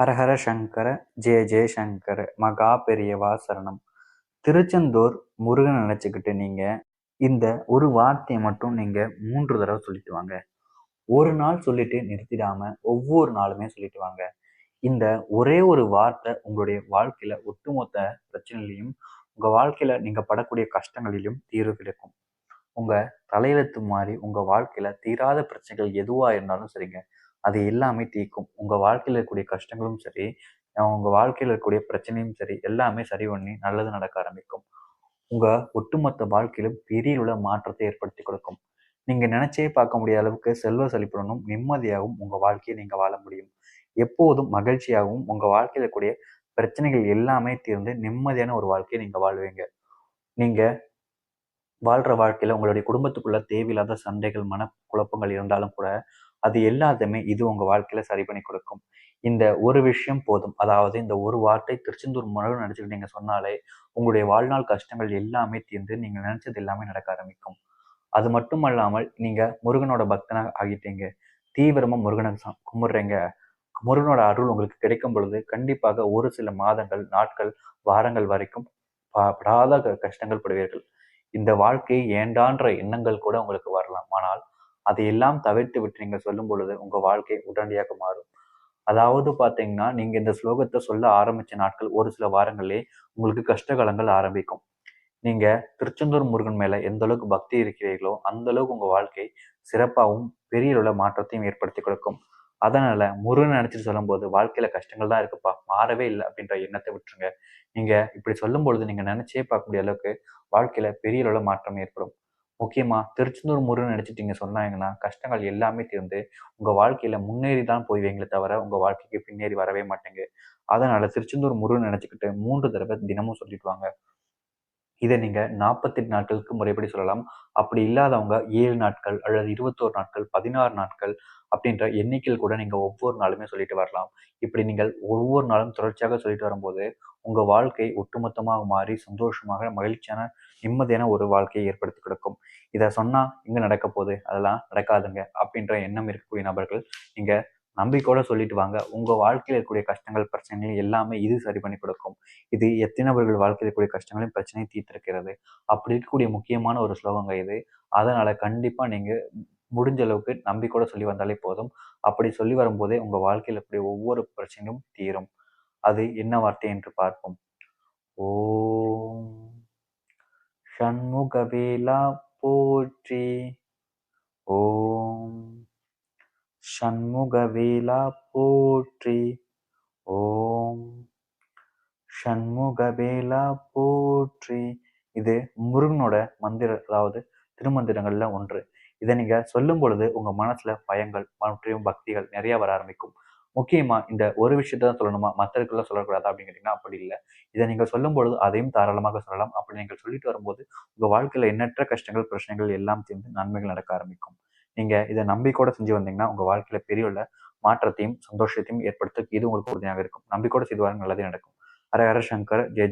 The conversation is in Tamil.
ஹரஹர சங்கர ஜெய ஜெயசங்கர மகா பெரியவா சரணம். திருச்செந்தூர் முருகன் நினச்சிக்கிட்டு நீங்கள் இந்த ஒரு வார்த்தையை மட்டும் நீங்கள் மூன்று தடவை சொல்லிட்டு வாங்க. ஒரு நாள் சொல்லிட்டு நிறுத்திடாம ஒவ்வொரு நாளுமே சொல்லிட்டு வாங்க. இந்த ஒரே ஒரு வார்த்தை உங்களுடைய வாழ்க்கையில ஒட்டுமொத்த பிரச்சனையிலையும் உங்க வாழ்க்கையில நீங்க படக்கூடிய கஷ்டங்களிலும் தீர்வு கிடைக்கும். உங்க தலையெழுத்து மாதிரி உங்க வாழ்க்கையில தீராத பிரச்சனைகள் எதுவா இருந்தாலும் சரிங்க. அது எல்லாமே தீர்க்கும் உங்கள் வாழ்க்கையில் இருக்கக்கூடிய கஷ்டங்களும் சரி உங்கள் வாழ்க்கையில் இருக்கக்கூடிய பிரச்சனையும் சரி எல்லாமே சரி பண்ணி நல்லது நடக்க ஆரம்பிக்கும். உங்கள் ஒட்டுமொத்த வாழ்க்கையிலும் பெரிய உள்ள மாற்றத்தை ஏற்படுத்தி கொடுக்கும். நீங்கள் நினைச்சே பார்க்க முடியாத அளவுக்கு செல்வ செழிப்புடனும் நிம்மதியாகவும் உங்கள் வாழ்க்கையை நீங்கள் வாழ முடியும். எப்போதும் மகிழ்ச்சியாகவும் உங்கள் வாழ்க்கையில் இருக்கக்கூடிய பிரச்சனைகள் எல்லாமே தீர்ந்து நிம்மதியான ஒரு வாழ்க்கையை நீங்கள் வாழ்வீங்க. நீங்கள் வாழ்கிற வாழ்க்கையில் உங்களுடைய குடும்பத்துக்குள்ள தேவையில்லாத சண்டைகள் மன குழப்பங்கள் இருந்தாலும் கூட அது எல்லாத்தையுமே இது உங்க வாழ்க்கையில சரி பண்ணி கொடுக்கும். இந்த ஒரு விஷயம் போதும். அதாவது இந்த ஒரு வார்த்தை திருச்செந்தூர் முருகன் நினைச்சுட்டு நீங்க சொன்னாலே உங்களுடைய வாழ்நாள் கஷ்டங்கள் எல்லாமே தீர்ந்து நீங்க நினைச்சது எல்லாமே நடக்க ஆரம்பிக்கும். அது மட்டும் அல்லாமல் நீங்க முருகனோட பக்தனாக ஆகிட்டீங்க. தீவிரமா முருகனை கும்பிடுறீங்க. முருகனோட அருள் உங்களுக்கு கிடைக்கும் பொழுது கண்டிப்பாக ஒரு சில மாதங்கள் நாட்கள் வாரங்கள் வரைக்கும் படாத கஷ்டங்கள் படுவீர்கள். இந்த வாழ்க்கையை ஏண்டான்ற எண்ணங்கள் கூட உங்களுக்கு வரலாம். ஆனால் அதையெல்லாம் தவிர்த்து விட்டு நீங்க சொல்லும் பொழுது உங்க வாழ்க்கை உடனடியாக மாறும். அதாவது பாத்தீங்கன்னா நீங்க இந்த ஸ்லோகத்தை சொல்ல ஆரம்பிச்ச நாட்கள் ஒரு சில வாரங்களே உங்களுக்கு கஷ்டகாலங்கள் ஆரம்பிக்கும். நீங்க திருச்செந்தூர் முருகன் மேல எந்த அளவுக்கு பக்தி இருக்கிறீர்களோ அந்த அளவுக்கு உங்க வாழ்க்கை சிறப்பாகவும் பெரிய உள்ள மாற்றத்தையும் ஏற்படுத்தி கொடுக்கும். அதனால முருகன் நினைச்சிட்டு சொல்லும் போது வாழ்க்கையில கஷ்டங்கள் தான் இருக்குப்பா மாறவே இல்லை அப்படின்ற எண்ணத்தை விட்டுருங்க. நீங்க இப்படி சொல்லும் பொழுது நீங்க நினைச்சே பார்க்க அளவுக்கு வாழ்க்கையில பெரிய அளவுல மாற்றம் ஏற்படும். முக்கியமாக திருச்செந்தூர் முருகன் நினச்சிட்டிங்க சொன்னாங்கன்னா கஷ்டங்கள் எல்லாமே தீர்ந்து உங்கள் வாழ்க்கையில் முன்னேறி தான் போய்வீங்களே தவிர உங்கள் வாழ்க்கைக்கு பின்னேறி வரவே மாட்டேங்க. அதனால் திருச்செந்தூர் முருகன் நினச்சிக்கிட்டு மூன்று தடவை தினமும் சொல்லிட்டு வாங்க. இதை நீங்கள் நாற்பத்தெட்டு நாட்களுக்கு முறைப்படி சொல்லலாம். அப்படி இல்லாதவங்க ஏழு நாட்கள் அல்லது இருபத்தோரு நாட்கள் பதினாறு நாட்கள் அப்படின்ற எண்ணிக்கையில் கூட நீங்கள் ஒவ்வொரு நாளுமே சொல்லிட்டு வரலாம். இப்படி நீங்கள் ஒவ்வொரு நாளும் தொடர்ச்சியாக சொல்லிட்டு வரும்போது உங்கள் வாழ்க்கை ஒட்டுமொத்தமாக மாறி சந்தோஷமாக மகிழ்ச்சியான நிம்மதியான ஒரு வாழ்க்கையை ஏற்படுத்தி கொடுக்கும். இதை சொன்னால் இங்கே நடக்க போகுது அதெல்லாம் நடக்காதுங்க அப்படின்ற எண்ணம் இருக்கக்கூடிய நபர்கள் நீங்கள் நம்பிக்கையோட சொல்லிட்டு வாங்க. உங்க வாழ்க்கையில் இருக்கக்கூடிய கஷ்டங்கள் பிரச்சனைகள் எல்லாமே இது சரி பண்ணி கொடுக்கும். இது எத்தனை நபர்கள் வாழ்க்கையில் இருக்கக்கூடிய கஷ்டங்களையும் பிரச்சனையும் தீர்த்திருக்கிறது அப்படி இருக்கக்கூடிய முக்கியமான ஒரு ஸ்லோகங்க இது. அதனால கண்டிப்பா நீங்க முடிஞ்ச அளவுக்கு நம்பிக்கையோட சொல்லி வந்தாலே போதும். அப்படி சொல்லி வரும்போதே உங்க வாழ்க்கையில் இருக்கக்கூடிய ஒவ்வொரு பிரச்சனையும் தீரும். அது என்ன வார்த்தை என்று பார்ப்போம். ஓம். ஷண்முகவேலா போற்றி. ஷண்முகவேலா போற்றி. ஓம் ஷண்முகவேலா போற்றி. இது முருகனோட மந்திர அதாவது திருமந்திரங்கள்ல ஒன்று. இதை நீங்க சொல்லும் பொழுது உங்க மனசுல பயங்கள் மற்றும் பக்திகள் நிறைய வர ஆரம்பிக்கும். முக்கியமா இந்த ஒரு விஷயத்த தான் சொல்லணுமா? மற்றவர்கள்லாம் சொல்லக்கூடாது அப்படின்னு கேட்டீங்கன்னா அப்படி இல்லை. இதை நீங்க சொல்லும் பொழுது அதையும் தாராளமாக சொல்லலாம். அப்படி நீங்கள் சொல்லிட்டு வரும்போது உங்க வாழ்க்கையில எண்ணற்ற கஷ்டங்கள் பிரச்சனைகள் எல்லாம் சேர்ந்து நன்மைகள் நடக்க ஆரம்பிக்கும். நீங்க இதை நம்பிக்கையோட செஞ்சு வந்தீங்கன்னா உங்க வாழ்க்கையில பெரிய உள்ள மாற்றத்தையும் சந்தோஷத்தையும் ஏற்படுத்த இது உங்களுக்கு உறுதியாக இருக்கும். நம்பிக்கையோட செய்து நல்லதே நடக்கும். ஹர ஹர சங்கர் ஜெய